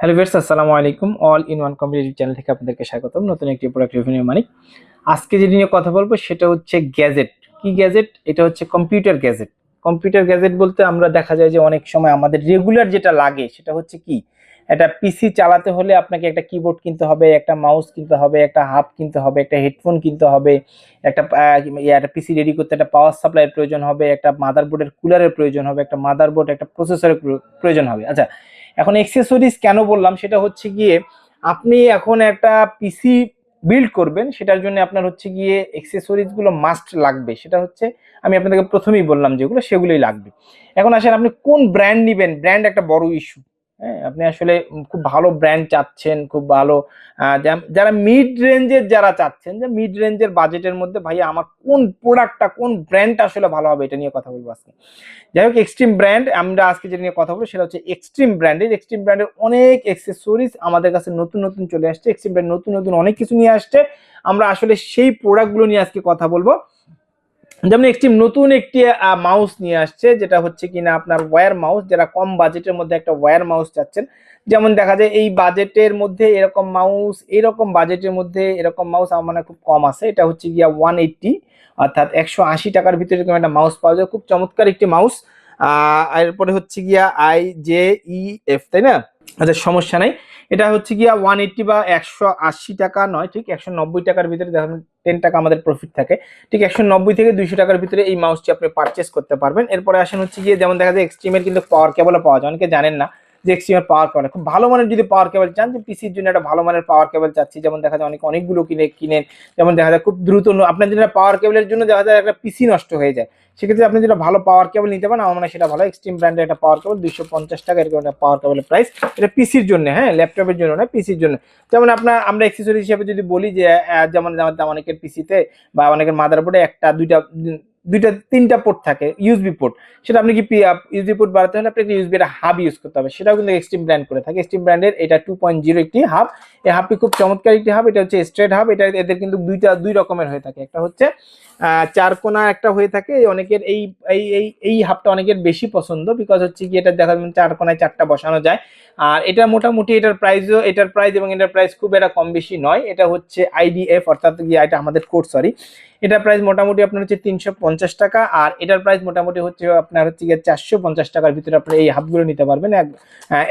Hello viewers, আসসালামু আলাইকুম। All in one competitive channel থেকে আপনাদেরকে স্বাগতম। নতুন একটি প্রোডাক্ট রিভিউ নিয়ে মানিক। আজকে যেটি নিয়ে কথা বলব সেটা হচ্ছে গ্যাজেট কি গ্যাজেট এটা হচ্ছে কম্পিউটার গ্যাজেট কম্পিউটার গ্যাজেট বলতে আমরা দেখা যায় যে অনেক সময় আমাদের রেগুলার যেটা লাগে সেটা হচ্ছে কি? একটা পিসি চালাতে হলে আপনাকে একটা কিবোর্ড কিনতে হবে, একটা মাউস কিনতে হবে, একটা হাব কিনতে হবে, একটা হেডফোন কিনতে হবে, একটা একটা পিসি রেডি করতে একটা পাওয়ার সাপ্লাইয়ের প্রয়োজন হবে, একটা মাদারবোর্ডের কুলারের প্রয়োজন হবে, একটা মাদারবোর্ড একটা প্রসেসরের প্রয়োজন হবে। আচ্ছা এখন এক্সেসরিজ কেন বললাম? সেটা হচ্ছে গিয়ে আপনি এখন একটা পিসি বিল্ড করবেন, সেটার জন্য আপনার হচ্ছে গিয়ে এক্সেসরিজগুলো মাস্ট লাগবে। সেটা হচ্ছে আমি আপনাদেরকে প্রথমেই বললাম যেগুলো, সেগুলোই লাগবে। এখন আসেন, আপনি কোন ব্র্যান্ড নেবেন? ব্র্যান্ড একটা বড় ইস্যু হ্যাঁ আপনি আসলে খুব ভালো ব্র্যান্ড চাচ্ছেন, খুব ভালো যারা মিড রেঞ্জের যারা চাচ্ছেন, যে মিড রেঞ্জের বাজেটের মধ্যে ভাই আমার কোন প্রোডাক্টটা কোন ব্র্যান্ডটা আসলে ভালো হবে এটা নিয়ে কথা বলব আজকে। যাই হোক এক্সট্রিম ব্র্যান্ড আমরা আজকে যেটা নিয়ে কথা বলব সেটা হচ্ছে এক্সট্রিম ব্র্যান্ডের এক্সট্রিম ব্র্যান্ডের অনেক এক্সেসরিজ আমাদের কাছে নতুন নতুন চলে আসছে এক্সট্রিম ব্র্যান্ড নতুন নতুন অনেক কিছু নিয়ে আসছে। আমরা আসলে সেই প্রোডাক্টগুলো নিয়ে আজকে কথা বলব। যেমন একটি নতুন একটি মাউস নিয়ে আসছে, যেটা হচ্ছে কিনা আপনার ওয়্যার মাউস যারা কম বাজেটের মধ্যে একটা ওয়্যার মাউস চাচ্ছেন। যেমন দেখা যায় এই বাজেটের মধ্যে এরকম মাউস এরকম বাজেটের মধ্যে এরকম মাউস আমার মানে খুব কম আছে। এটা হচ্ছে গিয়া ওয়ান এইটটি অর্থাৎ একশো আশি টাকার ভিতরে এরকম একটা মাউস পাওয়া যায়। খুব চমৎকার একটি মাউস এরপরে হচ্ছে গিয়া আই জে ই এফ তাই না? আচ্ছা সমস্যা নাই। এটা হচ্ছে গিয়া ওয়ান এইট্টি বা একশো আশি টাকা নয়, ঠিক? একশো নব্বই টাকার ভিতরে দেখেন টেন টাকা আমাদের প্রফিট থাকে, ঠিক? একশো নব্বই থেকে দুইশো টাকার ভিতরে এই মাউসটি আপনি পারচেস করতে পারবেন। এরপরে আসেন হচ্ছে গিয়ে, যেমন দেখা যায় এক্সট্রিমের কিন্তু পাওয়ার কেবলও পাওয়া যায়। অনেকে জানেন না। যে এক্সট্রিমের পাওয়ার কেবল খুব ভালো মানের যদি পাওয়ার কেবল চান যে পিসির জন্য একটা ভালো মানের পাওয়ার কেবল চাচ্ছি। যেমন দেখা যায় অনেক, অনেকগুলো কিনে, কিনেন। যেমন দেখা যায় খুব দ্রুত আপনার যেটা পাওয়ার কেবলের জন্য দেখা যায় একটা পিসি নষ্ট হয়ে যায়। সেক্ষেত্রে আপনি যেটা ভালো পাওয়ার কেবল নিতে পারেন, আমার মনে সেটা ভালো। এক্সট্রিম ব্র্যান্ডের একটা পাওয়ার কেবল দুইশো পঞ্চাশ টাকা এরকম একটা পাওয়ার কেবলের প্রাইস এটা পিসির জন্য হ্যাঁ ল্যাপটপের জন্য না পিসির জন্য। যেমন আপনার, আমরা এক্সেসরি হিসেবে যদি বলি যে যেমন আমাদের অনেকের পিসিতে বা অনেকের মাদারবোর্ডে একটা, দুইটা দুইটা, তিনটা পোর্ট থাকে ইউএসবি পোর্ট সেটা আপনি কি পি, আপ ইউএসবি পোর্ট বাড়াতে হলে আপনাকে ইউএসবি একটা হাব ইউজ করতে হবে। সেটাও কিন্তু এক্সট্রিম ব্র্যান্ড করে থাকে। এক্সট্রিম ব্র্যান্ডের এটা টু পয়েন্ট জিরো একটি হাব এই হাবটি খুব চমৎকার একটি হাব এটা হচ্ছে স্ট্রেট হাব এটা এদের কিন্তু দুইটা, দুই রকমের হয়ে থাকে। একটা হচ্ছে চার কোনা একটা হয়ে থাকে। অনেকের এই এই এই এই হাবটা অনেকের বেশি পছন্দ বিকজ হচ্ছে কি এটা দেখা যাবে চার কোনায় চারটা বসানো যায়। আর এটা মোটামুটি এটার প্রাইসও এটার প্রাইস এবং এটার প্রাইস খুব একটা কম বেশি নয়। এটা হচ্ছে আইডিএফ অর্থাৎ এটা আমাদের কোড সরি এটার প্রাইস মোটামুটি আপনার হচ্ছে তিনশো পঞ্চাশ টাকা আর এটার প্রাইস মোটামুটি হচ্ছে আপনার হচ্ছে গিয়ে চারশো পঞ্চাশ টাকার ভিতরে আপনি এই হাবগুলো নিতে পারবেন। এক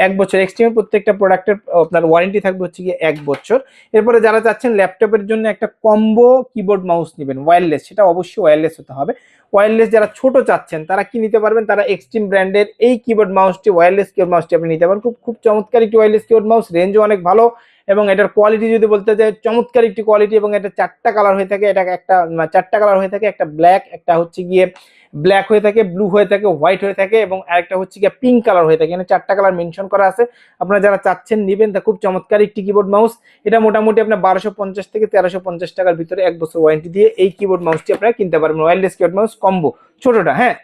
এক বছর এক্সট্রিমের প্রত্যেকটা প্রোডাক্টের আপনার ওয়ারেন্টি থাকবে হচ্ছে গিয়ে এক বছর। এরপরে যারা চাচ্ছেন ল্যাপটপের জন্য একটা কম্বো কিবোর্ড মাউস নেবেন ওয়্যারলেস সেটা অবশ্যই ওয়্যারলেস হতে হবে। ওয়্যারলেস যারা ছোট চাচ্ছেন, তারা কি নিতে পারবেন? তারা এক্সট্রিম ব্র্যান্ডের এই কিবোর্ড মাউসটি ওয়্যারলেস কিবোর্ড মাউসটি আপনি নিতে পারেন। খুব খুব চমৎকার একটি ওয়্যারলেস কিবোর্ড মাউস রেঞ্জও অনেক ভালো। এবং এটার কোয়ালিটি যদি বলতে চাই, চমৎকার একটি কোয়ালিটি এবং এটা চারটা কালার হয়ে থাকে। এটা একটা চারটা কালার হয়ে থাকে। একটা ব্ল্যাক একটা হচ্ছে গিয়ে ব্ল্যাক হয়ে থাকে ব্লু হয়ে থাকে হোয়াইট হয়ে থাকে এবং আরেকটা হচ্ছে গিয়ে পিঙ্ক কালার হয়ে থাকে। এখানে চারটা কালার মেনশন করা আছে। আপনারা যারা চাচ্ছেন নেবেন, তা খুব চমৎকার একটি কিবোর্ড মাউস এটা মোটামুটি আপনার বারোশো পঞ্চাশ থেকে তেরোশো পঞ্চাশ টাকার ভিতরে এক বছর ওয়ারেন্টি দিয়ে এই কিবোর্ড মাউসটি আপনারা কিনতে পারবেন। ওয়্যারলেস কিবোর্ড মাউস কম্বো ছোটটা হ্যাঁ?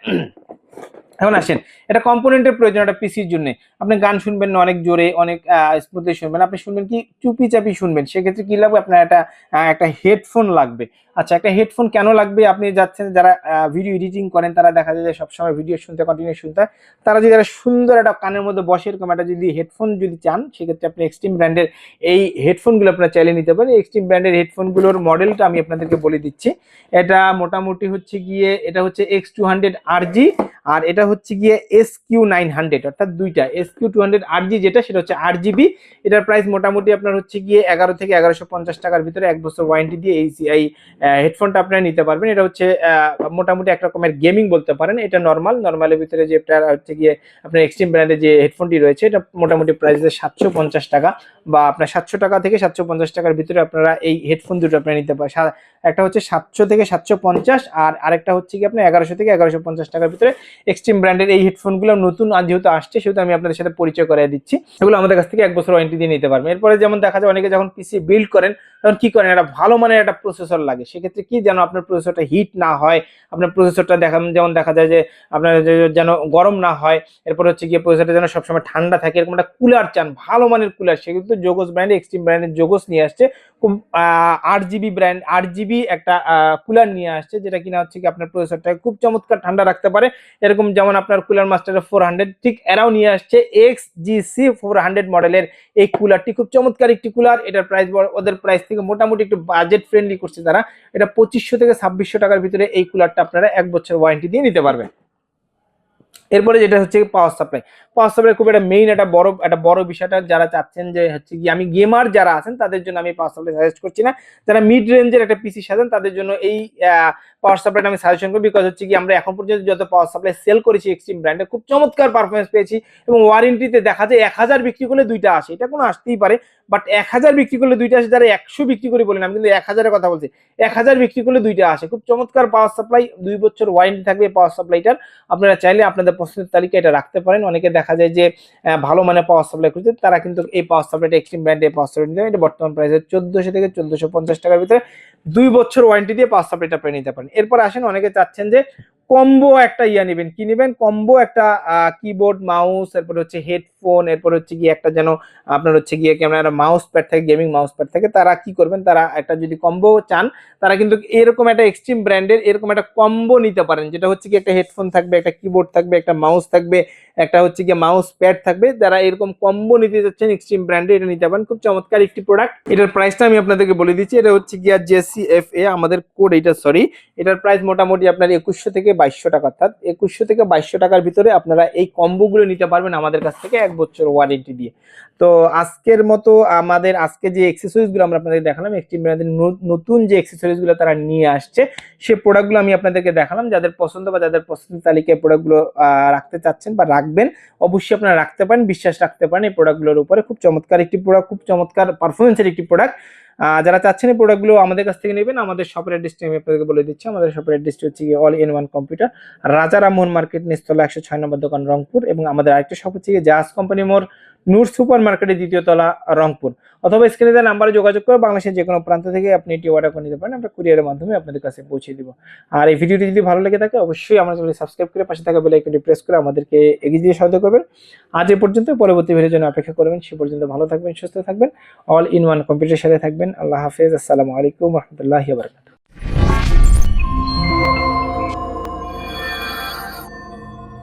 এখন আসেন, এটা কম্পোনেন্টের প্রয়োজন একটা পিসির জন্য। আপনি গান শুনবেন না, অনেক জোরে, অনেক স্মুথলি শুনবেন। আপনি শুনবেন কি চুপি চাপি শুনবেন। সেক্ষেত্রে কি লাগবে আপনার একটা একটা হেডফোন লাগবে। আচ্ছা একটা হেডফোন কেন লাগবে? আপনি যাচ্ছেন, যারা ভিডিও এডিটিং করেন, তারা দেখা যায় যে সবসময় ভিডিও শুনতে কন্টিনিউ শুনতে। তারা যদি সুন্দর একটা কানের মধ্যে বসে, এরকম একটা যদি হেডফোন যদি চান, সেক্ষেত্রে আপনি এক্সট্রিম ব্র্যান্ডের এই হেডফোনগুলো আপনারা চাইলে নিতে পারেন। এক্সট্রিম ব্র্যান্ডের হেডফোনগুলোর মডেলটা আমি আপনাদেরকে বলে দিচ্ছি। এটা মোটামুটি হচ্ছে গিয়ে, এটা হচ্ছে X two hundred R G আর এটা হচ্ছে গিয়ে এস কিউ নাইন হান্ড্রেড অর্থাৎ দুইটা S Q two hundred R G যেটা, সেটা হচ্ছে আট জিবি এটার প্রাইস মোটামুটি আপনার হচ্ছে গিয়ে এগারো থেকে এগারোশো পঞ্চাশ টাকার ভিতরে এক বছর ওয়ারেন্টি দিয়ে এই এই হেডফোনটা আপনারা নিতে পারবেন। এটা হচ্ছে মোটামুটি এক রকমের গেমিং বলতে পারেন। এটা নর্মাল নর্মালের ভিতরে যেটা হচ্ছে গিয়ে আপনার এক্সট্রিম ব্র্যান্ডের যে হেডফোনটি রয়েছে, এটা মোটামুটি প্রাইস সাতশো পঞ্চাশ টাকা বা আপনার সাতশো টাকা থেকে সাতশো পঞ্চাশ টাকার ভিতরে আপনারা এই হেডফোন দুটো আপনারা নিতে পারেন একটা হচ্ছে সাতশো থেকে সাতশো পঞ্চাশ, আর আরেকটা হচ্ছে কি আপনার এগারোশো থেকে এগারোশো পঞ্চাশ টাকার ভিতরে এক্সট্রিম ব্র্যান্ডের এই হেডফোনগুলো নতুন আজ যেহেতু আসছে, সেহেতু আমি আপনাদের সাথে পরিচয় করে দিচ্ছি। এগুলো আমাদের কাছ থেকে এক বছর ওয়ারেন্টি দিয়ে নিতে পারবেন। এরপরে যেমন দেখা যায়, অনেকে যখন পিসি বিল্ড করেন তখন কি করেন, একটা ভালো মানের একটা প্রসেসর লাগে। সেক্ষেত্রে কি যেন আপনার প্রসেসরটা হিট না হয়, আপনার প্রসেসরটা দেখা যেমন দেখা যায় যে আপনার যেন গরম না হয়, এরপর হচ্ছে গিয়ে প্রসেসরটা যেন সবসময় ঠান্ডা থাকে, এরকম একটা কুলার চান, ভালো মানের কুলার সেগুলো তো যোগস ব্র্যান্ড এক্সট্রিম ব্র্যান্ডের যোগস নিয়ে আসছে, খুব আট জিবি ব্র্যান্ড আট জিবি একটা কুলার নিয়ে আসছে, যেটা কিনা হচ্ছে কি আপনার প্রসেসরটাকে খুব চমৎকার ঠান্ডা রাখতে পারে। এরকম যেমন আপনার কুলার মাস্টার ফোর হান্ড্রেড ঠিক এরাও নিয়ে আসছে X G C four hundred মডেলের এই কুলারটি খুব চমৎকার একটি কুলার এটার প্রাইস ওদের প্রাইস থেকে মোটামুটি একটু বাজেট ফ্রেন্ডলি করছে তারা এটা পঁচিশশো থেকে ছাব্বিশশো টাকার ভিতরে এই কুলারটা আপনারা এক বছর ওয়ারেন্টি দিয়ে নিতে পারবেন। এরপরে যেটা হচ্ছে পাওয়ার সাপ্লাই পাওয়ার সাপ্লাই খুব একটা মেইন একটা বড় একটা বড় বিষয়টা যারা চাচ্ছেন যে হচ্ছে কি আমি গেমার যারা আছেন, তাদের জন্য আমি পাওয়ার সাপ্লাই সাজেস্ট করছি না। যারা মিড রেঞ্জের একটা পিসি সাজেন, তাদের জন্য এই পাওয়ার সাপ্লাইটা আমি সাজেশন করব বিকজ হচ্ছে কি আমরা এখন পর্যন্ত যত পাওয়ার সাপ্লাই সেল করেছি এক্সট্রিম ব্র্যান্ডে খুব চমৎকার পারফরমেন্স পেয়েছি এবং ওয়ারেন্টিতে দেখা যায় এক হাজার বিক্রি করলে দুইটা আসে। এটা কোনো আসতেই পারে বাট এক হাজার বিক্রি করলে দুইটা আসে, যারা একশো বিক্রি করি বলেন আমি কিন্তু এক হাজারের কথা বলছি, এক হাজার বিক্রি করলে দুইটা আসে। খুব চমৎকার পাওয়ার সাপ্লাই দুই বছর ওয়ারেন্টি থাকবে পাওয়ার সাপ্লাইটার আপনারা চাইলে আপনাদের পছন্দের তালিকা এটা রাখতে পারেন। অনেকে দেখা যায় যে ভালো মানে পাওয়ার সাপ্লাই করছে তারা কিন্তু এই পাওয়ার সাপ্লাইটা এক্সট্রিম ব্র্যান্ডে পাওয়ার সাপ্লাই এটা বর্তমান প্রাইসে চোদ্দশো থেকে চোদ্দশো পঞ্চাশ টাকার ভিতরে দুই বছর ওয়ারেন্টি দিয়ে পাওয়ার সাপ্লাইটা পেয়ে নিতে পারেন। এরপর আসেন, অনেকে চাচ্ছেন যে কম্বো একটা ইয়া নেবেন। কি নেবেন? কম্বো একটা কিবোর্ড মাউস এরপর হচ্ছে হেডফোন এরপর হচ্ছে গিয়ে একটা যেন আপনার হচ্ছে গিয়ে ক্যামেরা মাউস প্যাড থাকে গেমিং মাউস প্যাড থাকে। তারা কি করবেন? তারা একটা যদি কম্বো চান, তারা কিন্তু এরকম একটা এক্সট্রিম ব্র্যান্ডের এরকম একটা কম্বো নিতে পারেন। যেটা হচ্ছে কি একটা হেডফোন থাকবে, একটা কিবোর্ড থাকবে একটা মাউস থাকবে, একটা হচ্ছে গিয়ে মাউস প্যাড থাকবে, যারা এরকম কম্বো নিতে যাচ্ছেন এক্সট্রিম ব্র্যান্ডে এটা নিতে পারেন। খুব চমৎকার একটি প্রোডাক্ট এটার প্রাইসটা আমি আপনাদেরকে বলে দিচ্ছি। এটা হচ্ছে গিয়া জেসি এফ এ আমাদের কোড এটা সরি এটার প্রাইস মোটামুটি আপনার একুশশো থেকে বাইশশো টাকা, অর্থাৎ একুশশো থেকে বাইশশো টাকার ভিতরে আপনারা এই কম্বোগুলো নিতে পারবেন আমাদের কাছ থেকে এক বছর ওয়ারেন্টি দিয়ে। তো আজকের মতো আমাদের আজকে যে এক্সেসরিজগুলো আমরা আপনাদের দেখালাম এক্সট্রিম ব্র্যান্ডের নতুন যে এক্সেসরিজগুলো তারা নিয়ে আসছে, সে প্রোডাক্টগুলো আমি আপনাদেরকে দেখালাম। যাদের পছন্দ বা যাদের পছন্দের তালিকায় প্রোডাক্টগুলো রাখতে চাচ্ছেন বা রাখবেন, অবশ্যই আপনারা রাখতে পারেন, বিশ্বাস রাখতে পারেন এই প্রোডাক্টগুলোর উপরে। খুব চমৎকার একটি প্রোডাক্ট খুব চমৎকার পারফরমেন্সের একটি প্রোডাক্ট যারা চাচ্ছেন এই প্রোডাক্টগুলো আমাদের কাছ থেকে নেবেন, আমাদের শপের অ্যাড্রেসটি আমি আপনাদেরকে বলে দিচ্ছি। আমাদের শপের অ্যাড্রেসটি হচ্ছে গিয়ে অল ইন ওয়ান কম্পিউটার রাজা রামমোহন মার্কেট নিস্তলা একশো ছয় নম্বর দোকান রংপুর এবং আমাদের আরেকটা শপ হচ্ছে গিয়ে জাহাজ কোম্পানি মোড় নূর সুপার মার্কেটের দ্বিতীয় তলা, রংপুর। অথবা স্ক্রিনে নাম্বারে যোগাযোগ করে বাংলাদেশের যে কোনো প্রান্ত থেকে আপনি এটি অর্ডার করে নিতে পারেন। আমরা কুরিয়ারের মাধ্যমে আপনাদের কাছে পৌঁছে দিব। আর এই ভিডিওটি যদি ভালো লেগে থাকে, অবশ্যই আমার চ্যানেলটি সাবস্ক্রাইব করে পাশে থাকা বেল আইকনটি প্রেস করে আমাদেরকে এগিয়ে দিয়ে সহায়তা করবেন। আজ এ পর্যন্ত, পরবর্তী ভিডিওর জন্য অপেক্ষা করবেন। সে পর্যন্ত ভালো থাকবেন, সুস্থ থাকবেন। অল ইন ওয়ান কম্পিউটারের সাথে থাকবেন। আল্লাহ হাফেজ। আসসালামু আলাইকুম রহমতুল্লাহি বারকাত